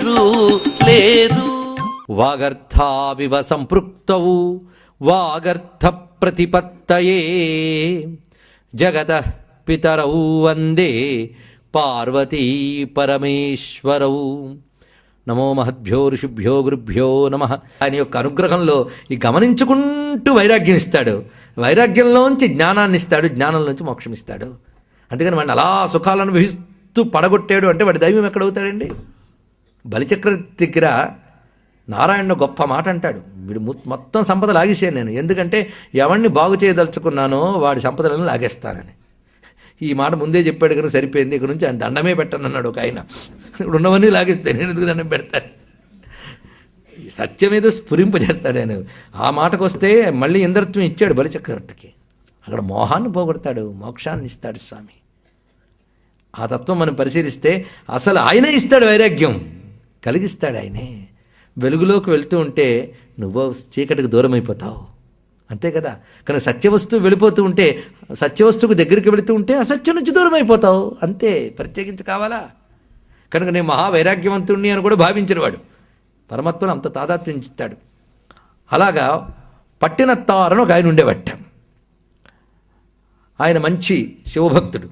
ఎవరు లేరు? వాగర్థావివ సంపృక్తవు వాగర్థ ప్రతిపత్తయే జగత పితరౌ వందే పార్వతీ పరమేశ్వరౌ. నమో మహద్భ్యో ఋషిభ్యో గురుభ్యో నమ. ఆయన యొక్క అనుగ్రహంలో ఈ గమనించుకుంటూ వైరాగ్యం ఇస్తాడు వైరాగ్యంలోంచి జ్ఞానాన్ని ఇస్తాడు జ్ఞానంలోంచి మోక్షం ఇస్తాడు అందుకని వాడిని అలా సుఖాలు అనుభవిస్తూ పడగొట్టాడు అంటే వాడి దైవం ఎక్కడవుతాడండి? బలిచక్రవర్తి దగ్గర నారాయణ గొప్ప మాట అంటాడు. వీడు మొత్తం సంపద లాగేసాను నేను. ఎందుకంటే ఎవరిని బాగు చేయదలుచుకున్నానో వాడి సంపదలను లాగేస్తానని. ఈ మాట ముందే చెప్పాడు కనుక సరిపోయింది. ఇక నుంచి ఆయన దండమే పెట్టను అన్నాడు ఒక ఆయన. ఇప్పుడు ఉన్నవన్నీ లాగేస్తే నేను ఎందుకు దండం పెడతాను? ఈ సత్యం ఏదో స్ఫురింపజేస్తాడు ఆయన. ఆ మాటకు వస్తే మళ్ళీ ఇంద్రత్వం ఇచ్చాడు బలిచక్రవర్తికి. అక్కడ మోహాన్ని పోగొడతాడు. మోక్షాన్ని ఇస్తాడు స్వామి. ఆ తత్వం మనం పరిశీలిస్తే అసలు ఆయనే ఇస్తాడు వైరాగ్యం. కలిగిస్తాడు ఆయనే. వెలుగులోకి వెళ్తూ ఉంటే నువ్వు చీకటికి దూరం అయిపోతావు అంతే కదా. కానీ సత్యవస్తువు వెళ్ళిపోతూ ఉంటే సత్యవస్తువుకు దగ్గరికి వెళుతూ ఉంటే అసత్యం నుంచి దూరం అయిపోతావు అంతే. ప్రత్యేకించి కావాలా? కనుక నేను మహావైరాగ్యవంతుణ్ణి అని కూడా భావించిన వాడు. పరమాత్మను అంత తాదాత్మ్యం ఇస్తాడు అలాగా పట్టిన తారను ఒక ఆయన ఉండేవట్ట ఆయన మంచి శివభక్తుడు.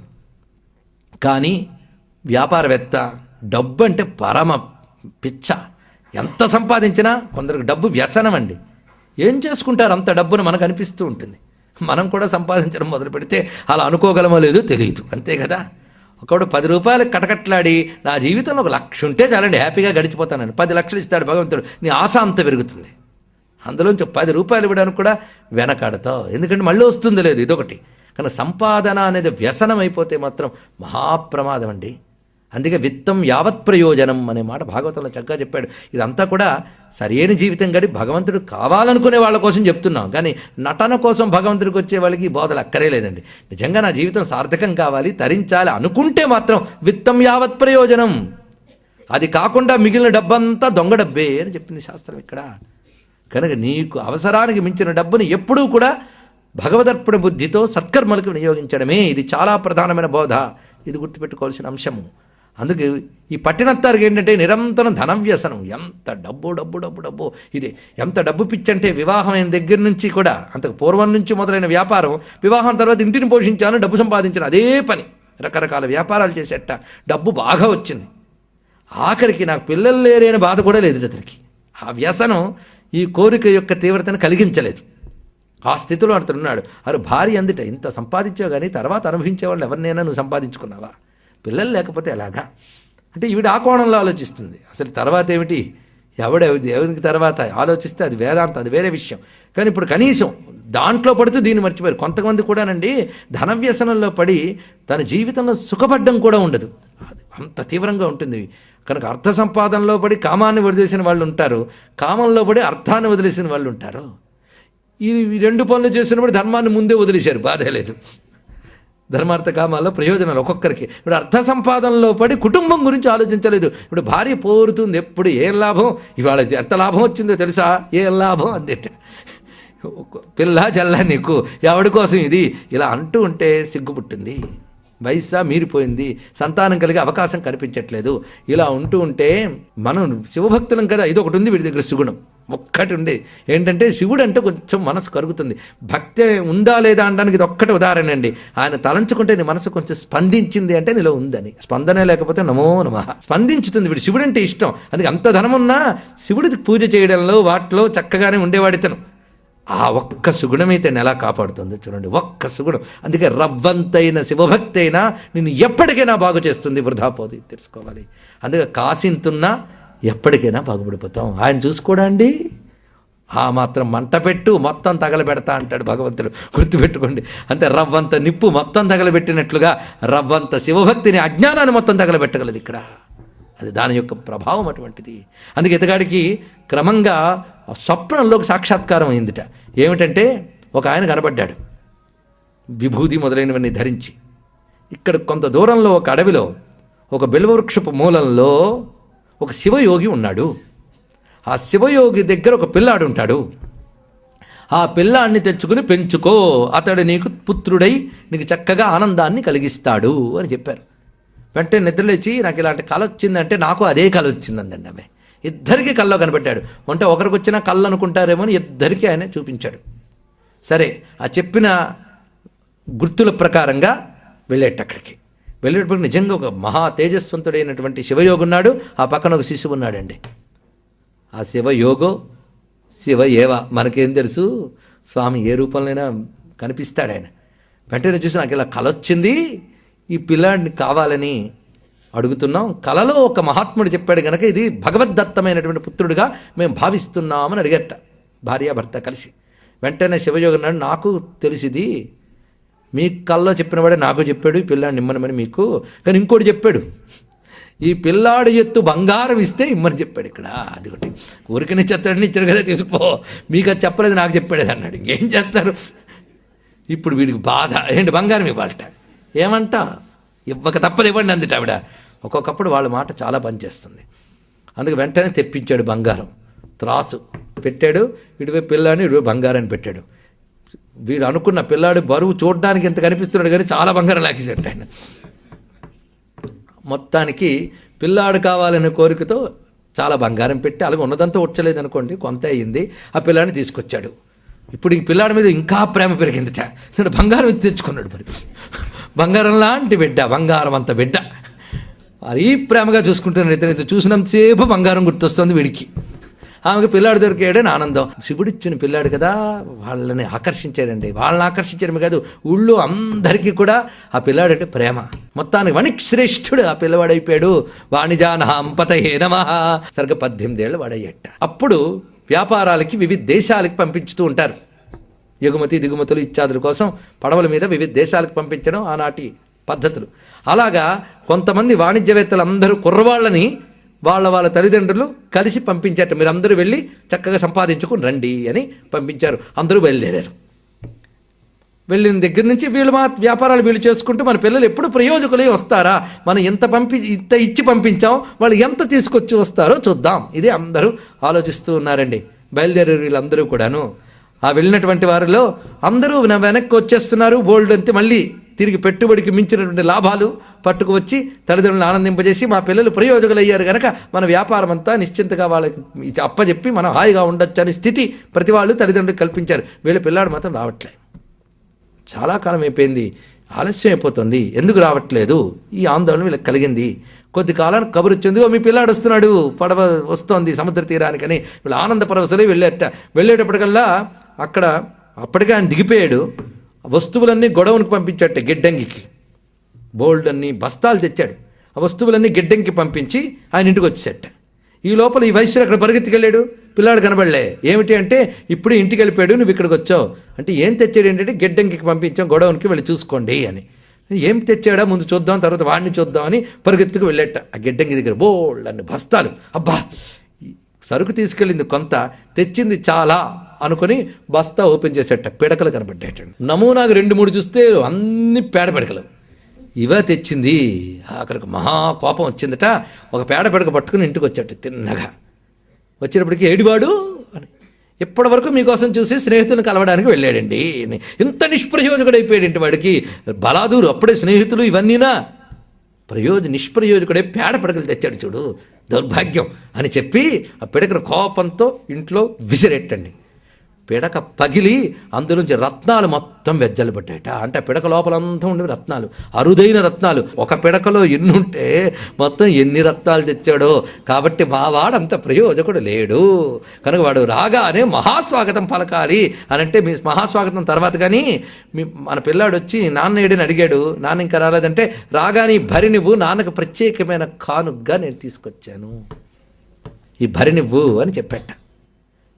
కానీ వ్యాపారవేత్త డబ్బు అంటే పరమ పిచ్చ. ఎంత సంపాదించినా కొందరికి డబ్బు వ్యసనం అండి. ఏం చేసుకుంటారు అంత డబ్బును మనకు అనిపిస్తూ ఉంటుంది. మనం కూడా సంపాదించడం మొదలు పెడితే అలా అనుకోగలమో లేదో తెలియదు. అంతే కదా? ఒకడు పది రూపాయలు కటకట్లాడి నా జీవితంలో ఒక లక్ష ఉంటే చాలండి హ్యాపీగా గడిచిపోతానని. పది లక్షలు ఇస్తాడు భగవంతుడు నీ ఆశ అంత పెరుగుతుంది. అందులోంచి పది రూపాయలు ఇవ్వడానికి కూడా వెనకాడతావు. ఎందుకంటే మళ్ళీ వస్తుంది లేదు ఇదొకటి. కానీ సంపాదన అనేది వ్యసనం అయిపోతే మాత్రం మహాప్రమాదం అండి. అందుకే విత్తం యావత్ ప్రయోజనం అనే మాట భాగవతంలో చక్కగా చెప్పాడు. ఇదంతా కూడా సరైన జీవితం గడి భగవంతుడు కావాలనుకునే వాళ్ళ కోసం చెప్తున్నాం. కానీ నటన కోసం భగవంతుడికి వచ్చే వాళ్ళకి ఈ బోధలు అక్కరే లేదండి. నిజంగా నా జీవితం సార్థకం కావాలి తరించాలి అనుకుంటే మాత్రం విత్తం యావత్ ప్రయోజనం. అది కాకుండా మిగిలిన డబ్బంతా దొంగ డబ్బే అని చెప్పింది శాస్త్రం ఇక్కడ. కనుక నీకు అవసరానికి మించిన డబ్బుని ఎప్పుడూ కూడా భగవదర్పణ బుద్ధితో సత్కర్మలకు వినియోగించడమే. ఇది చాలా ప్రధానమైన బోధ. ఇది గుర్తుపెట్టుకోవాల్సిన అంశము. అందుకే ఈ పట్టినత్తారికి ఏంటంటే నిరంతరం ధనవ్యసనం. ఎంత డబ్బు డబ్బు డబ్బు డబ్బు. ఇది ఎంత డబ్బు పిచ్చంటే వివాహం అయిన దగ్గర నుంచి కూడా అంతకు పూర్వం నుంచి మొదలైన వ్యాపారం వివాహం తర్వాత ఇంటిని పోషించాను డబ్బు సంపాదించాను అదే పని. రకరకాల వ్యాపారాలు చేసేట. డబ్బు బాగా వచ్చింది. ఆఖరికి నాకు పిల్లలు లేరే అనే బాధ కూడా లేదు అతనికి ఆ వ్యసనం ఈ కోరిక యొక్క తీవ్రతను కలిగించలేదు. ఆ స్థితిలో అతనున్నాడు అరు అరే భార్య అందుట ఇంత సంపాదించావు కానీ తర్వాత అనుభవించేవాళ్ళు ఎవరినైనా నువ్వు సంపాదించుకున్నావా? పిల్లలు లేకపోతే ఎలాగా? అంటే ఈవిడ ఆ కోణంలో ఆలోచిస్తుంది. అసలు తర్వాత ఏమిటి? ఎవడ దేవునికి తర్వాత? ఆలోచిస్తే అది వేదాంతం అది వేరే విషయం. కానీ ఇప్పుడు కనీసం దాంట్లో పడుతూ దీన్ని మర్చిపోయారు. కొంతమంది కూడానండి ధన వ్యసనంలో పడి తన జీవితంలో సుఖపడ్డం కూడా ఉండదు. అది అంత తీవ్రంగా ఉంటుంది. కనుక అర్థ సంపాదనలో పడి కామాన్ని వదిలేసిన వాళ్ళు ఉంటారు. కామంలో పడి అర్థాన్ని వదిలేసిన వాళ్ళు ఉంటారు. ఈ రెండు పనులు చేసినప్పుడు ధర్మాన్ని ముందే వదిలేశారు. బాధే లేదు. ధర్మార్థ కామాల్లో ప్రయోజనాలు ఒక్కొక్కరికి. ఇప్పుడు అర్థ సంపాదనలో పడి కుటుంబం గురించి ఆలోచించలేదు. ఇప్పుడు భార్య పోరుతుంది ఎప్పుడు ఏ లాభం? ఇవాళ ఎంత లాభం వచ్చిందో తెలుసా? ఏ లాభం అందిట పిల్ల జల్ల నీకు ఎవడి కోసం ఇది? ఇలా అంటూ ఉంటే సిగ్గు పుట్టింది వయస్సా మీరిపోయింది. సంతానం కలిగే అవకాశం కనిపించట్లేదు. ఇలా ఉంటూ ఉంటే మనం శివభక్తులం కదా ఇది ఒకటి ఉంది వీడి దగ్గర సుగుణం. ఒక్కటి ఉండేది ఏంటంటే శివుడు అంటే కొంచెం మనసు కరుగుతుంది. భక్తి ఉందా లేదా అనడానికి ఇది ఒక్కటి ఉదాహరణ అండి. ఆయన తలంచుకుంటే నీ మనసు కొంచెం స్పందించింది అంటే నీలో ఉందని. స్పందనే లేకపోతే నమో నమ. స్పందించుతుంది వీడు. శివుడు అంటే ఇష్టం. అందుకే అంత ధనమున్నా శివుడికి పూజ చేయడంలో వాటిలో చక్కగానే ఉండేవాడితను ఆ ఒక్క సుగుణమైతే ఎలా కాపాడుతుందో చూడండి. ఒక్క సుగుణం. అందుకే రవ్వంతైన శివభక్తి అయినా నిన్ను ఎప్పటికైనా బాగు చేస్తుంది వృధాపోదు. తెలుసుకోవాలి. అందుకే కాసింతున్నా ఎప్పటికైనా బాగుపడిపోతాం. ఆయన చూసుకోడండి. ఆ మాత్రం మంట పెట్టు మొత్తం తగలబెడతా అంటాడు భగవంతుడు. గుర్తుపెట్టుకోండి. అంటే రవ్వంత నిప్పు మొత్తం తగలబెట్టినట్లుగా రవ్వంత శివభక్తిని అజ్ఞానాన్ని మొత్తం తగలబెట్టగలదు ఇక్కడ. అది దాని యొక్క ప్రభావం అటువంటిది. అందుకే ఇతగాడికి క్రమంగా స్వప్నంలోకి సాక్షాత్కారం అయిందిట. ఏమిటంటే ఒక ఆయన కనబడ్డాడు. విభూతి మొదలైనవన్నీ ధరించి. ఇక్కడ కొంత దూరంలో ఒక అడవిలో ఒక బిల్వవృక్షపు మూలంలో ఒక శివయోగి ఉన్నాడు. ఆ శివయోగి దగ్గర ఒక పిల్లాడు ఉంటాడు. ఆ పిల్లాడిని తెచ్చుకుని పెంచుకో అతడు నీకు పుత్రుడై నీకు చక్కగా ఆనందాన్ని కలిగిస్తాడు అని చెప్పారు. వెంటనే నిద్రలేచి నాకు ఇలాంటి కళ వచ్చిందంటే నాకు అదే కళ వచ్చిందండి ఆమె. ఇద్దరికి కల్లో కనిపెట్టాడు. అంటే ఒకరికి వచ్చిన కళ్ళు అనుకుంటారేమో అని ఇద్దరికి ఆయన చూపించాడు. సరే ఆ చెప్పిన గుర్తుల ప్రకారంగా వెళ్ళేట అక్కడికి వెళ్ళేటప్పుడు నిజంగా ఒక మహా తేజస్వంతుడైనటువంటి శివయోగి ఉన్నాడు ఆ పక్కన ఒక శిశువు ఉన్నాడండి. ఆ శివయోగో శివ ఏవ మనకేం తెలుసు? స్వామి ఏ రూపంలోనైనా కనిపిస్తాడు ఆయన వెంటనే చూసి నాకు ఇలా కళ వచ్చింది ఈ పిల్లాడిని కావాలని అడుగుతున్నాం. కలలో ఒక మహాత్ముడు చెప్పాడు కనుక ఇది భగవద్దత్తమైనటువంటి పుత్రుడిగా మేము భావిస్తున్నామని అడిగట భార్యాభర్త కలిసి. వెంటనే శివయోగి నాకు తెలిసిది మీ కల్లో చెప్పినవాడే నాకు చెప్పాడు ఈ పిల్లాడిని ఇమ్మనమని మీకు. కానీ ఇంకోటి చెప్పాడు. ఈ పిల్లాడు ఎత్తు బంగారం ఇస్తే ఇమ్మని చెప్పాడు ఇక్కడ. అది ఒకటి. ఊరికనే చెత్తాడని ఇచ్చాడు కదా తీసుకో. మీకు అది చెప్పలేదు నాకు చెప్పాడేది అన్నాడు. ఇంకేం చేస్తారు? ఇప్పుడు వీడికి బాధ. ఏంటి బంగారం ఇవ్వాలట. ఏమంట? ఇవ్వక తప్పదు ఇవ్వండి అందుట ఆవిడ. ఒక్కొక్కప్పుడు వాళ్ళ మాట చాలా పనిచేస్తుంది. అందుకు వెంటనే తెప్పించాడు బంగారం. త్రాసు. పెట్టాడు ఇటువైపు పిల్లని ఇటువైపు బంగారాన్ని పెట్టాడు. వీడు అనుకున్న పిల్లాడు బరువు చూడడానికి ఎంత కనిపిస్తున్నాడు కానీ చాలా బంగారం లాగేసాడు ఆయన. మొత్తానికి పిల్లాడు కావాలనే కోరికతో చాలా బంగారం పెట్టి అలాగే ఉన్నదంతా ఉడ్చలేదు అనుకోండి కొంత అయ్యింది ఆ పిల్లాడిని తీసుకొచ్చాడు. ఇప్పుడు ఈ పిల్లాడి మీద ఇంకా ప్రేమ పెరిగిందిట. ఎందుకంటే బంగారం తెచ్చుకున్నాడు మరి. బంగారం లాంటి బిడ్డ బంగారం అంత బిడ్డ. అది ప్రేమగా చూసుకుంటున్నాడు ఇతను ఇతను చూసినంతసేపు బంగారం గుర్తొస్తుంది వీడికి. ఆమెకు పిల్లాడు దొరికాడని ఆనందం. శివుడిచ్చిన పిల్లాడు కదా వాళ్ళని ఆకర్షించాడండి. వాళ్ళని ఆకర్షించడమే కాదు ఊళ్ళో అందరికీ కూడా ఆ పిల్లాడు అంటే ప్రేమ. మొత్తానికి వణిక్ శ్రేష్ఠుడు ఆ పిల్లవాడైపోయాడు. వాణిజానహంపత హేనమ సరిగ్గా పద్దెనిమిదేళ్ళు వాడయ్యట. అప్పుడు వ్యాపారాలకి వివిధ దేశాలకి పంపించుతూ ఉంటారు. ఎగుమతి దిగుమతులు ఇత్యాదుల కోసం పడవల మీద వివిధ దేశాలకు పంపించడం ఆనాటి పద్ధతులు. అలాగా కొంతమంది వాణిజ్యవేత్తలు అందరూ కుర్రవాళ్ళని వాళ్ళ వాళ్ళ తల్లిదండ్రులు కలిసి పంపించారట మీరు అందరూ వెళ్ళి చక్కగా సంపాదించుకుని రండి అని పంపించారు. అందరూ బయలుదేరారు. వెళ్ళిన దగ్గర నుంచి వీళ్ళు మా వ్యాపారాలు వీళ్ళు చేసుకుంటూ మన పిల్లలు ఎప్పుడు ప్రయోజకులై వస్తారా? మనం ఎంత పంపి ఇంత ఇచ్చి పంపించాం వాళ్ళు ఎంత తీసుకొచ్చి వస్తారో చూద్దాం. ఇది అందరూ ఆలోచిస్తూ ఉన్నారండి. బయలుదేరారు వీళ్ళందరూ కూడాను. ఆ వెళ్ళినటువంటి వారిలో అందరూ వెనక్కి వచ్చేస్తున్నారు. బోల్డ్ అంతే మళ్ళీ తిరిగి పెట్టుబడికి మించినటువంటి లాభాలు పట్టుకు వచ్చి తల్లిదండ్రులను ఆనందింపజేసి మా పిల్లలు ప్రయోజకులు అయ్యారు కనుక మన వ్యాపారం అంతా నిశ్చింతగా వాళ్ళకి అప్పచెప్పి మనం హాయిగా ఉండొచ్చు అనే స్థితి ప్రతి వాళ్ళు తల్లిదండ్రులకు కల్పించారు. వీళ్ళ పిల్లాడు మాత్రం రావట్లే. చాలా కాలం అయిపోయింది. ఆలస్యం అయిపోతుంది. ఎందుకు రావట్లేదు? ఈ ఆందోళన వీళ్ళకి కలిగింది. కొద్ది కాలానికి కబురు వచ్చింది. "ఓ, మీ పిల్లాడు వస్తున్నాడు. పడవ వస్తోంది సముద్ర తీరానికని. వీళ్ళు ఆనంద పరవశలే వెళ్ళేట. వెళ్ళేటప్పటికల్లా అక్కడ అప్పటికే ఆయన దిగిపోయాడు. వస్తువులన్నీ గొడవనికి పంపించట గిడ్డంగికి. బోల్డ్ అన్ని బస్తాలు తెచ్చాడు. ఆ వస్తువులన్నీ గిడ్డంగికి పంపించి ఆయన ఇంటికి వచ్చేట. ఈ లోపల ఈ వయసులో అక్కడ పరిగెత్తుకెళ్ళాడు. పిల్లాడు కనబడలే. ఏమిటి అంటే ఇప్పుడు ఇంటికి వెళ్ళిపోయాడు నువ్వు ఇక్కడికి వచ్చావు. అంటే ఏం తెచ్చాడు ఏంటంటే గిడ్డంగికి పంపించాం గొడవనికి వెళ్ళి చూసుకోండి అని. ఏం తెచ్చాడా? ముందు చూద్దాం తర్వాత వాడిని చూద్దామని పరిగెత్తుకు వెళ్ళేట. ఆ గిడ్డంగి దగ్గర బోల్డ్ అన్ని బస్తాలు. అబ్బా! సరుకు తీసుకెళ్ళింది కొంత తెచ్చింది చాలా. అనుకుని బస్తా ఓపెన్ చేసేట పిడకలు కనబడ్డాట నమూనాకు రెండు మూడు చూస్తే అన్ని పేడ పిడకలు. ఇవే తెచ్చింది. అక్కడికి మహా కోపం వచ్చిందట. ఒక పేడ పిడక పట్టుకుని ఇంటికి వచ్చాట తిన్నగా. వచ్చినప్పటికీ ఏడివాడు అని. ఇప్పటి వరకు మీకోసం చూసి స్నేహితులను కలవడానికి వెళ్ళాడండి. ఇంత నిష్ప్రయోజకుడైపోయాడంటే వాడికి. బలాదూరు అప్పుడే స్నేహితులు ఇవన్నీనా? ప్రయోజ నిష్ప్రయోజకుడే పేడ పిడకలు తెచ్చాడు చూడు. దౌర్భాగ్యం. అని చెప్పి ఆ పిడకను కోపంతో ఇంట్లో విసిరెట్టండి. పిడక పగిలి అందులోంచి రత్నాలు మొత్తం వెజ్జలు పడ్డాయట. అంటే పిడక లోపలంతా ఉండేవి రత్నాలు. అరుదైన రత్నాలు. ఒక పిడకలో ఎన్ని ఉంటే మొత్తం ఎన్ని రత్నాలు తెచ్చాడో. కాబట్టి మా వాడంత ప్రయోజకుడు లేడు. కనుక వాడు రాగానే మహాస్వాగతం పలకాలి అని అంటే మీ మహాస్వాగతం తర్వాత కానీ మీ మన పిల్లాడు వచ్చి నాన్న ఏడని అడిగాడు. నాన్న ఇంకా రాలేదంటే రాగానే భరి నువ్వు నాన్నకు ప్రత్యేకమైన కానుగ్గా నేను తీసుకొచ్చాను. ఈ భరి నువ్వు అని చెప్పాట.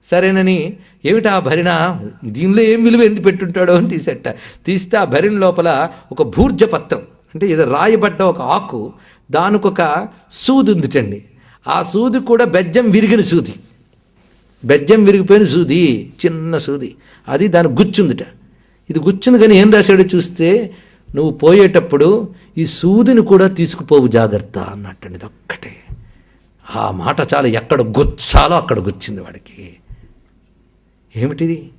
సరేనని ఏమిటా ఆ భరిణ? దీనిలో ఏం విలువ ఎందుకు పెట్టుంటాడో అని తీసేట. తీస్తే ఆ భరిణ లోపల ఒక భూర్జపత్రం అంటే ఇది రాయబడ్డ ఒక ఆకు దానికి ఒక సూది ఉందిటండి. ఆ సూది కూడా బెజ్జం విరిగిన సూది. బెజ్జం విరిగిపోయిన సూది చిన్న సూది. అది దాని గుచ్చుందిట. ఇది గుచ్చుంది కానీ ఏం రాశాడో చూస్తే నువ్వు పోయేటప్పుడు ఈ సూదిని కూడా తీసుకుపోవు జాగ్రత్త అన్నట్టండి. ఇది ఒక్కటే ఆ మాట చాలా ఎక్కడ గుచ్చాలో అక్కడ గుచ్చింది వాడికి. ఏమిటిది?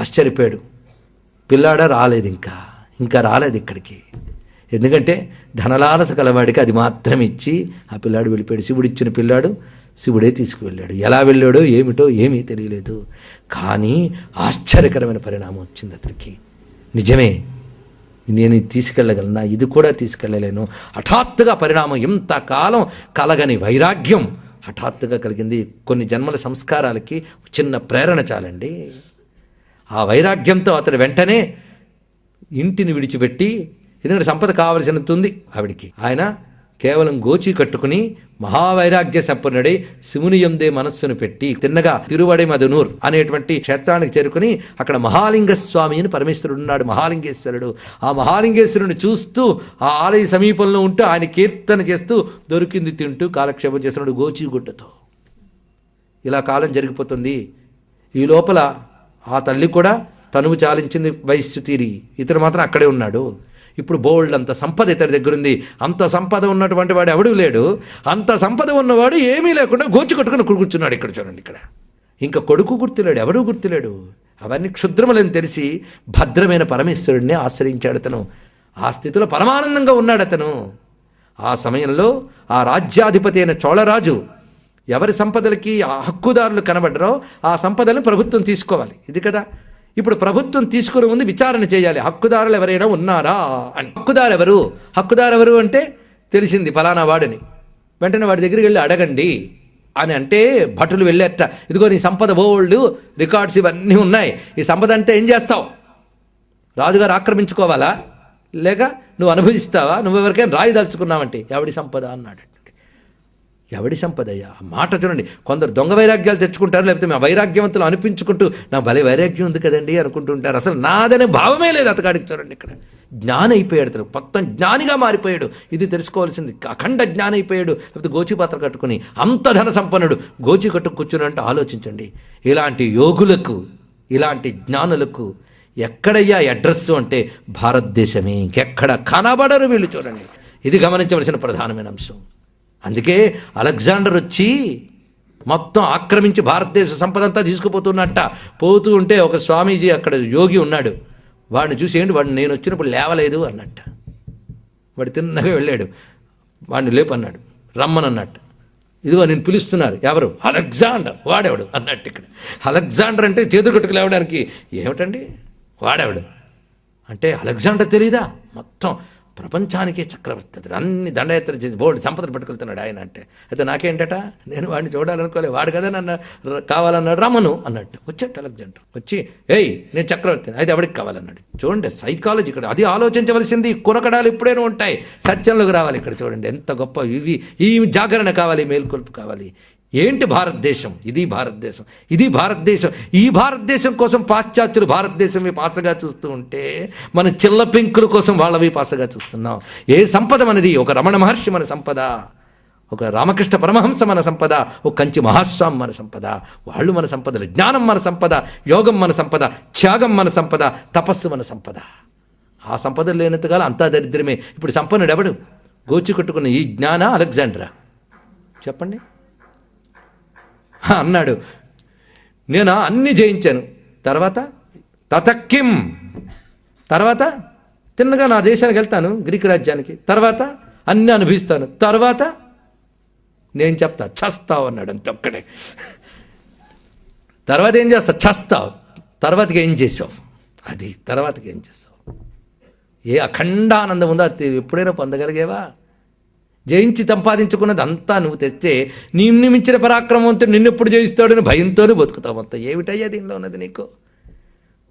ఆశ్చర్యపోయాడు. పిల్లాడ రాలేదు ఇంకా. ఇంకా రాలేదు ఇక్కడికి. ఎందుకంటే ధనలాలస కలవాడికి అది మాత్రం ఇచ్చి ఆ పిల్లాడు వెళ్ళిపోయాడు. శివుడు ఇచ్చిన పిల్లాడు శివుడే తీసుకువెళ్ళాడు. ఎలా వెళ్ళాడో ఏమిటో ఏమీ తెలియలేదు. కానీ ఆశ్చర్యకరమైన పరిణామం వచ్చింది అతనికి. నిజమే నేను తీసుకెళ్ళగలనా? ఇది కూడా తీసుకెళ్ళలేను. హఠాత్తుగా పరిణామం ఇంతకాలం కలగని వైరాగ్యం హఠాత్తుగా కలిగింది. కొన్ని జన్మల సంస్కారాలకి చిన్న ప్రేరణ చాలండి. ఆ వైరాగ్యంతో అతడు వెంటనే ఇంటిని విడిచిపెట్టి ఎందుకంటే సంపద కావలసినంత ఉంది ఆవిడికి. ఆయన కేవలం గోచి కట్టుకుని మహావైరాగ్య సంపన్నుడై శివుని ఎందే మనస్సును పెట్టి తిన్నగా తిరువడి మధునూర్ అనేటువంటి క్షేత్రానికి చేరుకుని అక్కడ మహాలింగ స్వామి అని పరమేశ్వరుడు ఉన్నాడు మహాలింగేశ్వరుడు. ఆ మహాలింగేశ్వరుని చూస్తూ ఆ ఆలయ సమీపంలో ఉంటూ ఆయన కీర్తన చేస్తూ దొరికింది తింటూ కాలక్షేపం చేస్తున్నాడు గోచిగుడ్డతో ఇలా కాలం జరిగిపోతుంది. ఈ లోపల ఆ తల్లి కూడా తనువు చాలించింది వయస్సు తీరి ఇతడు మాత్రం అక్కడే ఉన్నాడు. ఇప్పుడు బోల్డ్ అంత సంపద ఇతడి దగ్గర ఉంది అంత సంపద ఉన్నటువంటి వాడు ఎవడూ లేడు. అంత సంపద ఉన్నవాడు ఏమీ లేకుండా గోచి కట్టుకుని కూర్చున్నాడు ఇక్కడ చూడండి ఇక్కడ. ఇంకా కొడుకు గుర్తులేడు ఎవడూ గుర్తులేడు. అవన్నీ క్షుద్రములని తెలిసి భద్రమైన పరమేశ్వరుడిని ఆశ్రయించాడు అతను. ఆ స్థితిలో పరమానందంగా ఉన్నాడు అతను. ఆ సమయంలో ఆ రాజ్యాధిపతి అయిన చోళరాజు ఎవరి సంపదలకి ఆ హక్కుదారులు కనబడరో ఆ సంపదలను ప్రభుత్వం తీసుకోవాలి. ఇది కదా. ఇప్పుడు ప్రభుత్వం తీసుకుని ముందు విచారణ చేయాలి. హక్కుదారులు ఎవరైనా ఉన్నారా అని. హక్కుదారు ఎవరు? హక్కుదారు ఎవరు అంటే తెలిసింది ఫలానా వాడిని. వెంటనే వాడి దగ్గరికి వెళ్ళి అడగండి అని అంటే భటులు వెళ్ళేట. ఇదిగో నీ సంపద బోల్డ్ రికార్డ్స్ ఇవన్నీ ఉన్నాయి. ఈ సంపద అంటే ఏం చేస్తావు? రాజుగారు ఆక్రమించుకోవాలా? లేక నువ్వు అనుభవిస్తావా? నువ్వు ఎవరికైనా రాయి ఎవడి సంపద? అన్నాడు. ఎవడి సంపదయ్యా? ఆ మాట చూడండి కొందరు దొంగ వైరాగ్యాలు తెచ్చుకుంటారు లేకపోతే మా వైరాగ్యవంతులు అనిపించుకుంటూ నా భలే వైరాగ్యం ఉంది కదండి అనుకుంటుంటారు. అసలు నాదనే భావమే లేదు అతగాడికి చూడండి ఇక్కడ. జ్ఞాని అయిపోయాడు అతను మొత్తం జ్ఞానిగా మారిపోయాడు. ఇది తెలుసుకోవాల్సింది. అఖండ జ్ఞాని అయిపోయాడు లేకపోతే గోచిపాత్ర కట్టుకుని అంత ధన సంపన్నుడు. గోచి కట్టు కూర్చుని ఆలోచించండి. ఇలాంటి యోగులకు ఇలాంటి జ్ఞానులకు ఎక్కడయ్యా అడ్రస్ అంటే భారతదేశమే. ఇంకెక్కడ కనబడరు వీళ్ళు చూడండి. ఇది గమనించవలసిన ప్రధానమైన అంశం. అందుకే అలెగ్జాండర్ వచ్చి మొత్తం ఆక్రమించి భారతదేశ సంపద అంతా తీసుకుపోతున్నట్ట. పోతూ ఉంటే ఒక స్వామీజీ అక్కడ యోగి ఉన్నాడు. వాడిని చూసి ఏంటి వాడిని నేను వచ్చినప్పుడు లేవలేదు అన్నట్ట. వాడు తిన్నగా వెళ్ళాడు. వాడిని లేపన్నాడు రమ్మనన్నట్టు ఇదిగో నేను పిలుస్తున్నారు. ఎవరు? అలెగ్జాండర్. వాడేవాడు? అన్నట్టు ఇక్కడ. అలెగ్జాండర్ అంటే చేతులు కొట్టుకు లేవడానికి ఏమిటండి? వాడేవాడు? అంటే అలెగ్జాండర్ తెలీదా? మొత్తం ప్రపంచానికే చక్రవర్తి అతడు అన్ని దండయాత్ర చేసి బోర్డు సంపదలు పట్టుకెళ్తున్నాడు ఆయన అంటే. అయితే నాకేంటట? నేను వాడిని చూడాలనుకోలే. వాడు కదా నన్ను కావాలన్నాడు రమను అన్నట్టు. వచ్చాడు అలెగ్జాండర్. వచ్చి ఏయ్ నేను చక్రవర్తిని. అయితే ఎవడికి కావాలన్నాడు? చూడండి సైకాలజీ ఇక్కడ. అది ఆలోచించవలసింది. కురకడాలు ఇప్పుడైనా ఉంటాయి. సత్యంలోకి రావాలి ఇక్కడ చూడండి. ఎంత గొప్ప ఇవి ఈ జాగరణ కావాలి మేల్కొల్పు కావాలి. ఏంటి భారతదేశం? ఇది భారతదేశం. ఇది భారతదేశం. ఈ భారతదేశం కోసం పాశ్చాత్యులు భారతదేశం వైపు చూస్తూ ఉంటే మన చిల్ల పెంకుల కోసం వాళ్ళవి పాసగా చూస్తున్నాం. ఏ సంపద మనది? ఒక రమణ మహర్షి మన సంపద. ఒక రామకృష్ణ పరమహంస మన సంపద. ఒక కంచి మహాస్వామి మన సంపద. వాళ్ళు మన సంపదలు. జ్ఞానం మన సంపద. యోగం మన సంపద. త్యాగం మన సంపద. తపస్సు మన సంపద. ఆ సంపద లేనంతగా అంతా దరిద్రమే. ఇప్పుడు సంపన్నుడు ఎవడు? గోచి కట్టుకున్న ఈ జ్ఞాన అలెగ్జాండ్రా. చెప్పండి. అన్నాడు. నేను అన్ని జయించాను. తర్వాత తతక్కిం. తర్వాత తిన్నగా నా దేశానికి వెళ్తాను గ్రీక్ రాజ్యానికి. తర్వాత అన్ని అనుభవిస్తాను. తర్వాత నేను చెప్తా చస్తావు అన్నాడు అంత ఒక్కడే. తర్వాత ఏం చేస్తావు చస్తావు. తర్వాతకి ఏం చేసావు? అది తర్వాతకి ఏం చేస్తావు? ఏ అఖండ ఆనందం ఉందో? అది ఎప్పుడైనా పొందగలిగేవా? జయించి సంపాదించుకున్నది అంతా నువ్వు తెస్తే నిన్ను మించిన పరాక్రమంతో నిన్నెప్పుడు జయిస్తాడని భయంతోనే బతుకుతావు అంతా. ఏమిటయ్యా దీనిలో ఉన్నది నీకు?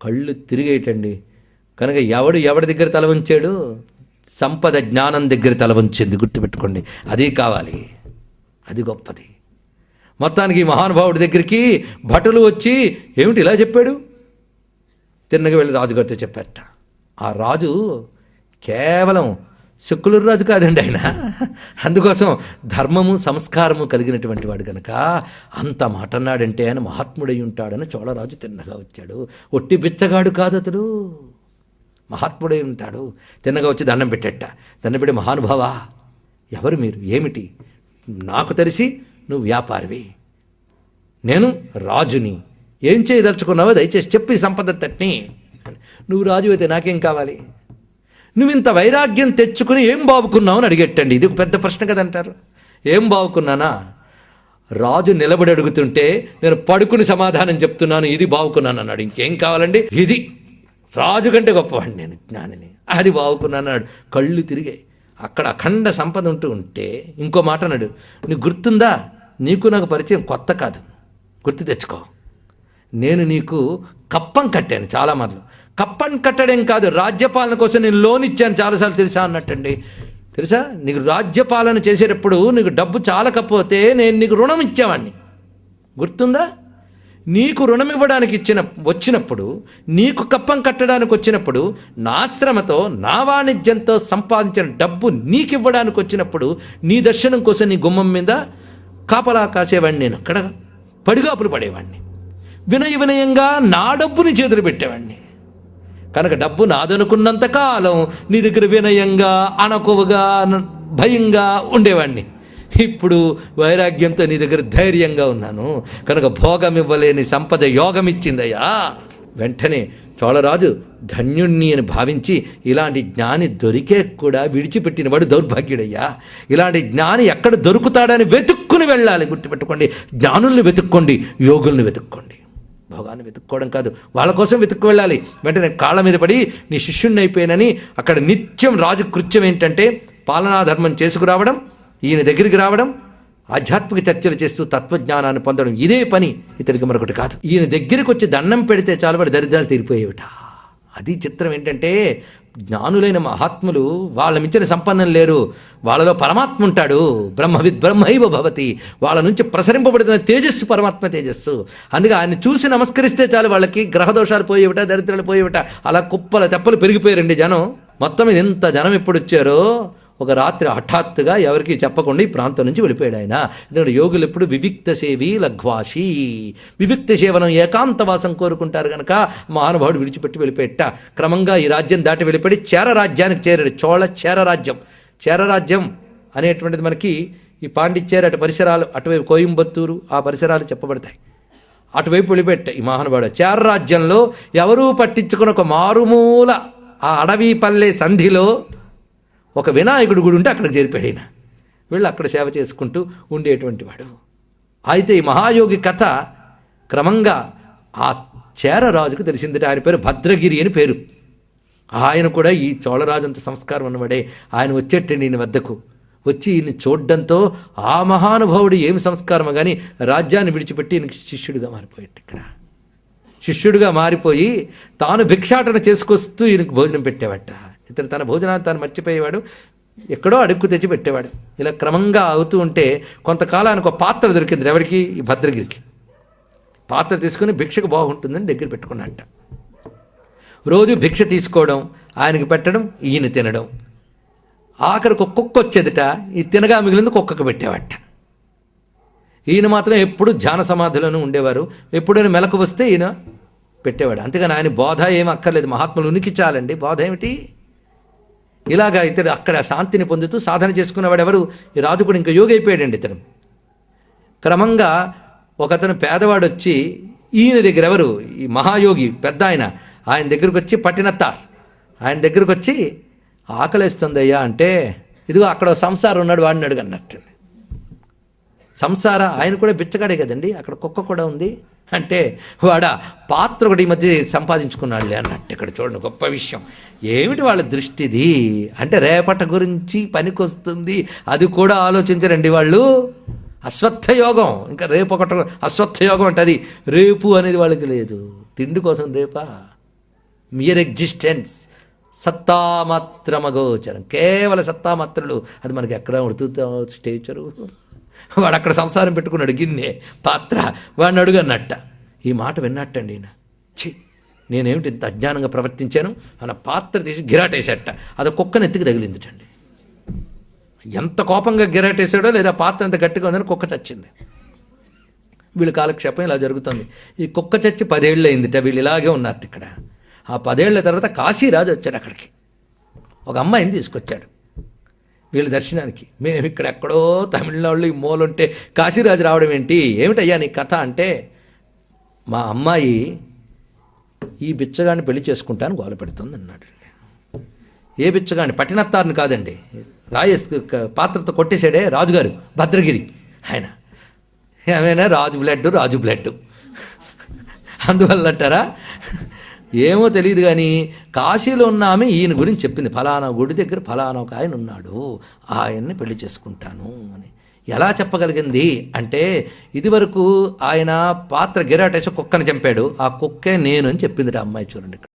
కళ్ళు తిరిగేటండి. కనుక ఎవడు ఎవడి దగ్గర తల వంచాడు? సంపద జ్ఞానం దగ్గర తల వంచింది. గుర్తుపెట్టుకోండి. అది కావాలి. అది గొప్పది. మొత్తానికి ఈ మహానుభావుడి దగ్గరికి భటులు వచ్చి ఏమిటి ఇలా చెప్పాడు? తిన్నగా వెళ్ళి రాజుగారితో చెప్పారట. ఆ రాజు కేవలం సెక్యులర్ రాజు కాదండి ఆయన. అందుకోసం ధర్మము సంస్కారము కలిగినటువంటి వాడు గనక అంత మాట అన్నాడంటే ఆయన మహాత్ముడై ఉంటాడని చోళరాజు తిన్నగా వచ్చాడు. ఒట్టి బిచ్చగాడు కాదు అతడు. మహాత్ముడై ఉంటాడు. తిన్నగా వచ్చి దండం పెట్టేట. దండం పెట్టి మహానుభావా ఎవరు మీరు? ఏమిటి? నాకు తెలిసి నువ్వు వ్యాపారివి. నేను రాజుని. ఏం చేయదలుచుకున్నావో దయచేసి చెప్పి సంపద తట్ని. నువ్వు రాజు అయితే నాకేం కావాలి? నువ్వు ఇంత వైరాగ్యం తెచ్చుకుని ఏం బావుకున్నావు అని అడిగెట్టండి ఇది ఒక పెద్ద ప్రశ్న కదంటారు. ఏం బావుకున్నానా? రాజు నిలబడి అడుగుతుంటే నేను పడుకుని సమాధానం చెప్తున్నాను ఇది బావుకున్నాను అన్నాడు. ఇంకేం కావాలండి? ఇది. రాజు కంటే గొప్పవాడిని నేను జ్ఞానిని. అది బావుకున్నాను అన్నాడు. కళ్ళు తిరిగాయి అక్కడ అఖండ సంపద ఉంటూ ఉంటే ఇంకో మాట అన్నాడు. నీకు గుర్తుందా? నీకు నాకు పరిచయం కొత్త కాదు. గుర్తు తెచ్చుకో. నేను నీకు కప్పం కట్టాను చాలా మార్లు. కప్పం కట్టడం కాదు రాజ్యపాలన కోసం నేను లోన్ ఇచ్చాను చాలాసార్లు తెలుసా అన్నట్టండి. తెలుసా? నీకు రాజ్యపాలన చేసేటప్పుడు నీకు డబ్బు చాలకపోతే నేను నీకు రుణం ఇచ్చేవాడిని గుర్తుందా? నీకు రుణం ఇవ్వడానికి ఇచ్చిన వచ్చినప్పుడు నీకు కప్పం కట్టడానికి వచ్చినప్పుడు నా శ్రమతో నా వాణిజ్యంతో సంపాదించిన డబ్బు నీకు ఇవ్వడానికి వచ్చినప్పుడు నీ దర్శనం కోసం నీ గుమ్మం మీద కాపలా కాసేవాడిని నేను అక్కడ పడిగాపులు పడేవాడిని వినయ వినయంగా నా డబ్బుని చేతులు పెట్టేవాడిని కనుక డబ్బు నాదనుకున్నంత కాలం నీ దగ్గర వినయంగా అనకువగా భయంగా ఉండేవాడిని ఇప్పుడు వైరాగ్యంతో నీ దగ్గర ధైర్యంగా ఉన్నాను. కనుక భోగం ఇవ్వలేని సంపద యోగం ఇచ్చిందయ్యా వెంటనే చోళరాజు ధన్యుణ్ణి అని భావించి ఇలాంటి జ్ఞాని దొరికే కూడా విడిచిపెట్టినవాడు దౌర్భాగ్యుడయ్యా. ఇలాంటి జ్ఞాని ఎక్కడ దొరుకుతాడని వెతుక్కుని వెళ్ళాలి. గుర్తుపెట్టుకోండి. జ్ఞానుల్ని వెతుక్కోండి. యోగుల్ని వెతుక్కోండి. భోగాన్ని వెతుక్కోవడం కాదు. వాళ్ళ కోసం వెతుక్కు వెళ్ళాలి. వెంటనే కాళ్ళ మీద పడి నీ శిష్యుణ్ణి అయిపోయానని అక్కడ నిత్యం రాజు కృత్యం ఏంటంటే పాలనాధర్మం చేసుకురావడం ఈయన దగ్గరికి రావడం ఆధ్యాత్మిక చర్చలు చేస్తూ తత్వజ్ఞానాన్ని పొందడం ఇదే పని ఇతనికి మరొకటి కాదు. ఈయన దగ్గరికి వచ్చి దండం పెడితే చాలు వాడి దరిద్రాలు తీరిపోయేవిట. అది చిత్రం ఏంటంటే జ్ఞానులైన మహాత్ములు వాళ్ళ మించిన సంపన్నం లేరు. వాళ్ళలో పరమాత్మ ఉంటాడు. బ్రహ్మవిద్ బ్రహ్మైవ భవతి. వాళ్ళ నుంచి ప్రసరింపబడుతున్న తేజస్సు పరమాత్మ తేజస్సు. అందుకే ఆయన చూసి నమస్కరిస్తే చాలు వాళ్ళకి గ్రహదోషాలు పోయేవిట దరిద్రాలు పోయేవిట. అలా కుప్పల తెప్పలు పెరిగిపోయారండి జనం. మొత్తం ఇది ఇంత జనం ఎప్పుడు వచ్చారో? ఒక రాత్రి హఠాత్తుగా ఎవరికి చెప్పకుండా ఈ ప్రాంతం నుంచి వెళ్ళిపోయాడు ఆయన. ఎందుకంటే యోగులు ఎప్పుడు వివిక్త సేవి లఘ్వాసి వివిక్త సేవనం ఏకాంతవాసం కోరుకుంటారు కనుక మహానుభావుడు విడిచిపెట్టి వెళ్ళిపోయేట. క్రమంగా ఈ రాజ్యం దాటి వెళ్ళిపోయి చేర రాజ్యానికి చేరాడు. చోళ చేర రాజ్యం చేర రాజ్యం అనేటువంటిది మనకి ఈ పాండిచ్చేరి అటు పరిసరాలు అటువైపు కోయంబత్తూరు ఆ పరిసరాలు చెప్పబడతాయి. అటువైపు వెళ్ళిపెట్ట ఈ మహానుభావుడు. చేర రాజ్యంలో ఎవరూ పట్టించుకున్న ఒక మారుమూల ఆ అడవి పల్లె సంధిలో ఒక వినాయకుడు గుడి ఉంటే అక్కడికి చేరిపోయాడు ఆయన వీళ్ళు అక్కడ సేవ చేసుకుంటూ ఉండేటువంటి వాడు. అయితే ఈ మహాయోగి కథ క్రమంగా ఆ చేరరాజుకు తెలిసిందట. ఆయన పేరు భద్రగిరి అని పేరు. ఆయన కూడా ఈ చోళరాజు అంత సంస్కారం ఉన్నవాడే ఆయన వచ్చేటండి ఈయన వద్దకు. వచ్చి ఈయన చూడడంతో ఆ మహానుభావుడు ఏమి సంస్కారమో కానీ రాజ్యాన్ని విడిచిపెట్టి ఈయనకి శిష్యుడిగా మారిపోయాడు ఇక్కడ. శిష్యుడిగా మారిపోయి తాను భిక్షాటన చేసుకొస్తూ ఈయనకు భోజనం పెట్టేవాట. ఇతను తన భోజనాన్ని తాను మర్చిపోయేవాడు ఎక్కడో అడుక్కు తెచ్చి పెట్టేవాడు. ఇలా క్రమంగా అవుతూ ఉంటే కొంతకాలానికి ఒక పాత్ర దొరికింది ఎవరికి? ఈ భద్రగిరికి. పాత్ర తీసుకుని భిక్షకు బాగుంటుందని దగ్గర పెట్టుకున్నట్ట రోజు భిక్ష తీసుకోవడం ఆయనకి పెట్టడం ఈయన తినడం. ఆఖరికి ఒక్కొక్క కుక్క వచ్చేదిట ఈ తినగా మిగిలింది కుక్కకు పెట్టేవాట. ఈయన మాత్రం ఎప్పుడు ధ్యాన సమాధిలోనూ ఉండేవారు. ఎప్పుడైనా మెలకు వస్తే ఈయన పెట్టేవాడు. అంతేగాని ఆయన బోధ ఏం అక్కర్లేదు. మహాత్ములు ఉనికి చాలండి. బోధ ఏమిటి? ఇలాగా ఇతడు అక్కడ శాంతిని పొందుతూ సాధన చేసుకున్నవాడు ఎవరు? ఈ రాజు కూడా ఇంకా యోగి అయిపోయాడండి ఇతను క్రమంగా ఒకతను పేదవాడు వచ్చి ఈయన దగ్గర ఎవరు? ఈ మహాయోగి పెద్ద ఆయన ఆయన దగ్గరకు వచ్చి పట్టినత్తార్. ఆయన దగ్గరకు వచ్చి ఆకలిస్తుందయ్యా అంటే ఇదిగో అక్కడ సంసారం ఉన్నాడు వాడిని అడుగు అన్నట్టు. సంసార ఆయన కూడా బిచ్చగాడే కదండి అక్కడ కుక్క కూడా ఉంది. అంటే వాడ పాత్ర ఒకటి ఈ మధ్య సంపాదించుకున్నాడులే అన్నట్టు ఇక్కడ చూడండి గొప్ప విషయం. ఏమిటి వాళ్ళ దృష్టిది? అంటే రేపట గురించి పనికొస్తుంది అది కూడా ఆలోచించరండి వాళ్ళు. అశ్వత్థ యోగం ఇంకా రేపు ఒకటి అశ్వత్థ యోగం అంటే అది రేపు అనేది వాళ్ళకి లేదు. తిండి కోసం రేపా? మియర్ ఎగ్జిస్టెన్స్ సత్తామాత్రమగోచరం కేవల సత్తామాత్రలు అది మనకి ఎక్కడ ఉడుతూ స్టేచరు వాడు అక్కడ సంసారం పెట్టుకున్నాడు గిన్నె పాత్ర వాడిని అడుగన్నట్ట. ఈ మాట విన్నట్టండి ఈయన. ఛీ నేనేమిటి ఇంత అజ్ఞానంగా ప్రవర్తించాను? అన్న పాత్ర తీసి గిరాటేసేట అది కుక్కని ఎత్తికి తగిలిందిటండి. ఎంత కోపంగా గిరాటేసాడో లేదా పాత్ర ఎంత గట్టిగా ఉందని కుక్క చచ్చింది. వీళ్ళ కాలక్షేపం ఇలా జరుగుతుంది. ఈ కుక్క చచ్చి పదేళ్ళు అయిందిట వీళ్ళు ఇలాగే ఉన్నట్టు ఇక్కడ. ఆ పదేళ్ళ తర్వాత కాశీరాజు వచ్చాడు అక్కడికి. ఒక అమ్మాయిని తీసుకొచ్చాడు. వీళ్ళ దర్శనానికి. మేము ఇక్కడ ఎక్కడో తమిళనాడులో ఈ మూలుంటే కాశీరాజు రావడం ఏంటి? ఏమిటయ్యా నీ కథ అంటే మా అమ్మాయి ఈ బిచ్చగాన్ని పెళ్ళి చేసుకుంటాను గోల పెడుతుంది అన్నాడు ఏ బిచ్చగాని పట్టినత్తారుని కాదండి. రాయేస్ పాత్రతో కొట్టేశాడే రాజుగారు భద్రగిరి. ఆయన ఏమైనా రాజు బ్లడ్ రాజు బ్లడ్ అందువల్ల అంటారా? ఏమో తెలియదు కానీ కాశీలో ఉన్న ఆమె ఈయన గురించి చెప్పింది. ఫలానా గుడి దగ్గర ఫలానా ఒక ఆయన ఉన్నాడు. ఆయన్ని పెళ్ళి చేసుకుంటాను అని. ఎలా చెప్పగలిగింది? అంటే ఇదివరకు ఆయన పాత్ర గిరాటేసి కుక్కని చంపాడు. ఆ కుక్కే నేను అని చెప్పింది ఆ అమ్మాయి చూడండి ఇక్కడ.